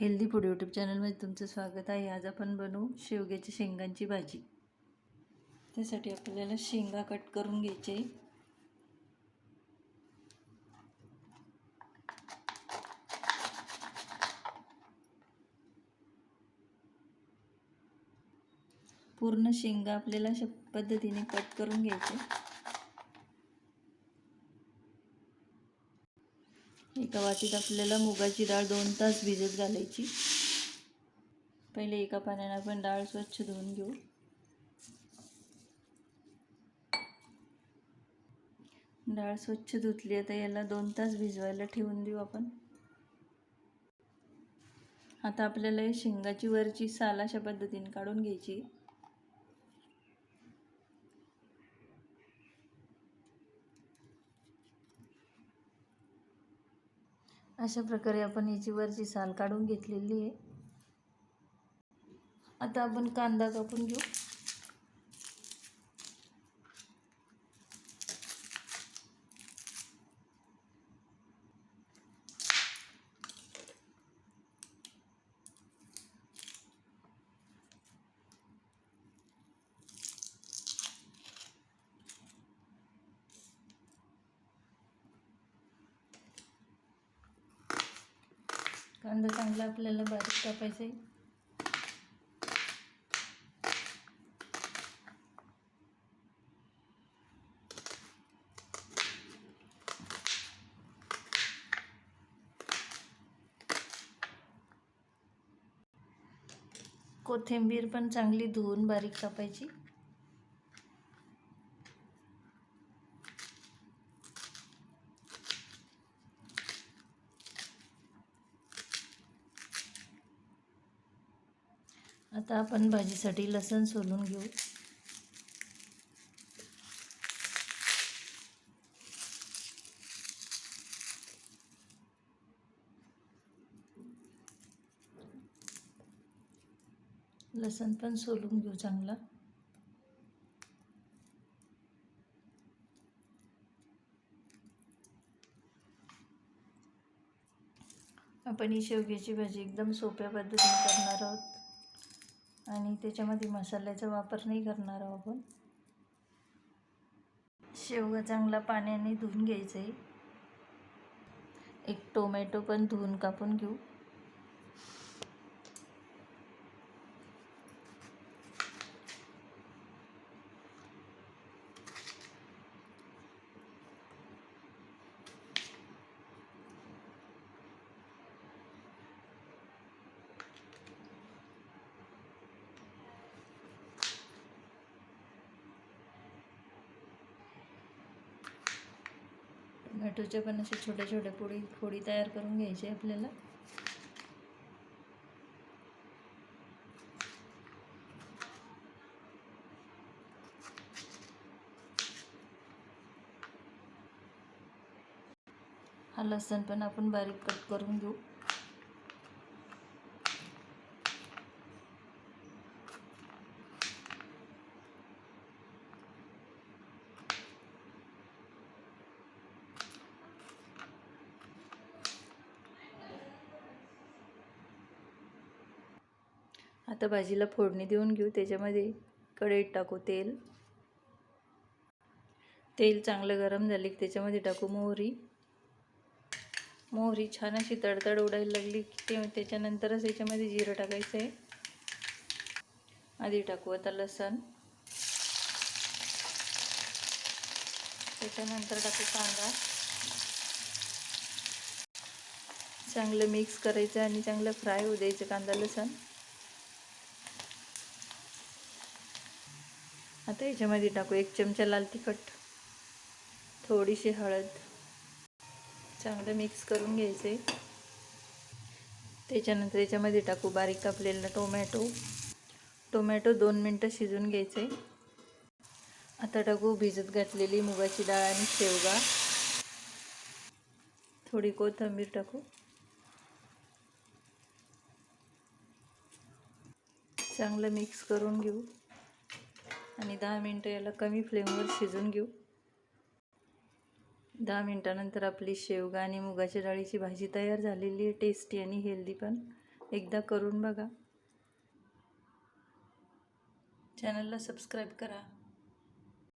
Healthy food YouTube चॅनलमध्ये तुमचं स्वागत आहे. आज आपण बनवू शेवग्याच्या शेंगांची भाजी. त्यासाठी आपल्याला शेंगा कट करून घ्यायचे. पूर्ण शेंगा आपल्याला अशा पद्धतीने कट करून घ्यायचे. एका वाटीत आपल्याला मुगाची डाळ दोन तास भिजत घालायची. पहिले एका पाण्याने आपण डाळ स्वच्छ धुवून घेऊ. डाळ स्वच्छ धुतली आता याला दोन तास भिजवायला ठेवून देऊ आपण. आता आपल्याला शेंगाची वरची साल अशा पद्धतीने काढून घ्यायची. अशा प्रकारे आपण याची वरची साल काढून घेतलेली आहे. आता आपण कांदा कापून घेऊ. कांदा चांगला आपल्याला बारीक कापायचा आहे. कोथिंबीर पण चांगली धुवून बारीक कापायची. आता आपण भाजीसाठी लसण सोलून घेऊ. लसण पण सोलून घेऊ चांगला. आपण ही शेवग्याची भाजी एकदम सोप्या पद्धतीने करणार आहोत. आणि त्याच्यामध्ये मसाल्याचा वापर नाही करणार आहोत आपण. शेवगा चांगला पाण्याने धुवून घ्यायचं आहे. एक टोमॅटो पण धुवून कापून घेऊ. टोमॅटोच्या पण असे छोट्या छोट्या पोळी फोडी तयार करून घ्यायचे आपल्याला. हा लसण पण आपण बारीक कट करून घेऊ. आता भाजीला फोडणी देऊन घेऊ. त्याच्यामध्ये कढईत टाकू तेल. तेल चांगलं गरम झाले की त्याच्यामध्ये टाकू मोहरी. मोहरी छान अशी तडतड उडायला लागली की ते त्याच्यानंतरच याच्यामध्ये जिरं टाकायचं आहे. आधी टाकू आता लसण. त्याच्यानंतर टाकू कांदा. चांगलं मिक्स करायचं आणि चांगलं फ्राय होऊ द्यायचं कांदा लसण. आता याच्यामध्ये टाकू. एक चमचा लाल तिखट थोडीशी हळद. चांगलं मिक्स करून घ्यायचे त्याच्यानंतर याच्यामध्ये टाकू बारीक कापलेला टोमॅटो. टोमॅटो दोन मिनटं शिजून घ्यायचे आता टाकू भिजत घातलेली मुगाची डाळ आणि शेवगा. थोडी कोथिंबीर टाकू. चांगलं मिक्स करून घेऊ. आणि दहा मिनटं याला कमी फ्लेमवर शिजून घेऊ. दहा मिनटानंतर आपली शेवगा आणि मुगाच्या डाळीची भाजी तयार झालेली आहे टेस्टी आणि हेल्दी पण. एकदा करून बघा. चॅनलला सबस्क्राईब करा.